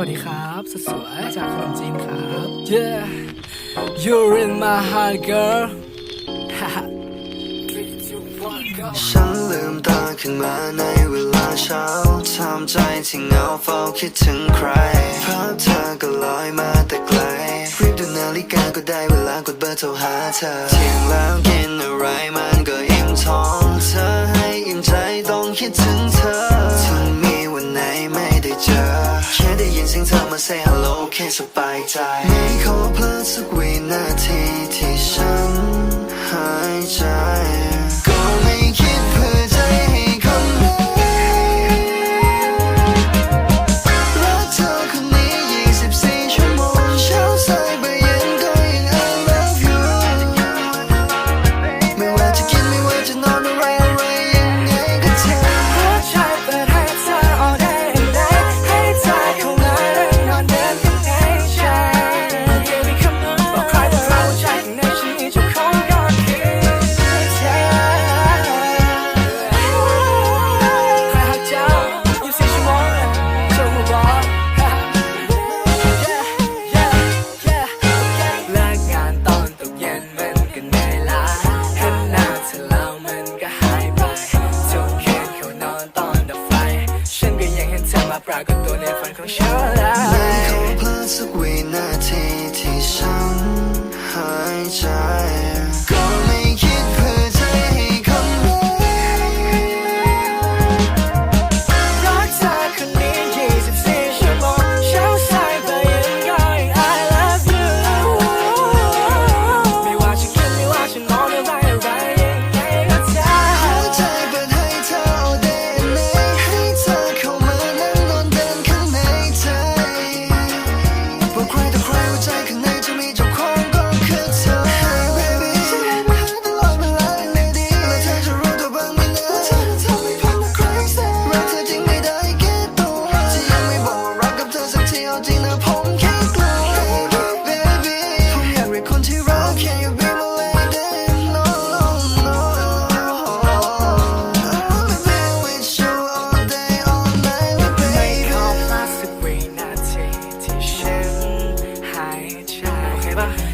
วัสดีครับสสวยจากขนมจีนครับ Yeah You're in my heart girl ฉันลืมตาขึ้นมาในเวลาเช้าทำใจที่เหงาเฝ้าคิดถึงใครภาพเธอก็ลอยมาแต่ไกลรีบดูนาฬิกาก็ได้เวลากดเบอร์โทรหาเธอเที่ยงแล้วกินอะไรมันก็อิ่มท้อง เธอให้อิ่มใจต้องคิดถึง say hello แค่สบายใจ ไม่ขอเพลิดสักวินาทีที่ฉันหายใจากฏตัวในฝันของฉันแล้ไม่ขอเพลิดสักวินา va.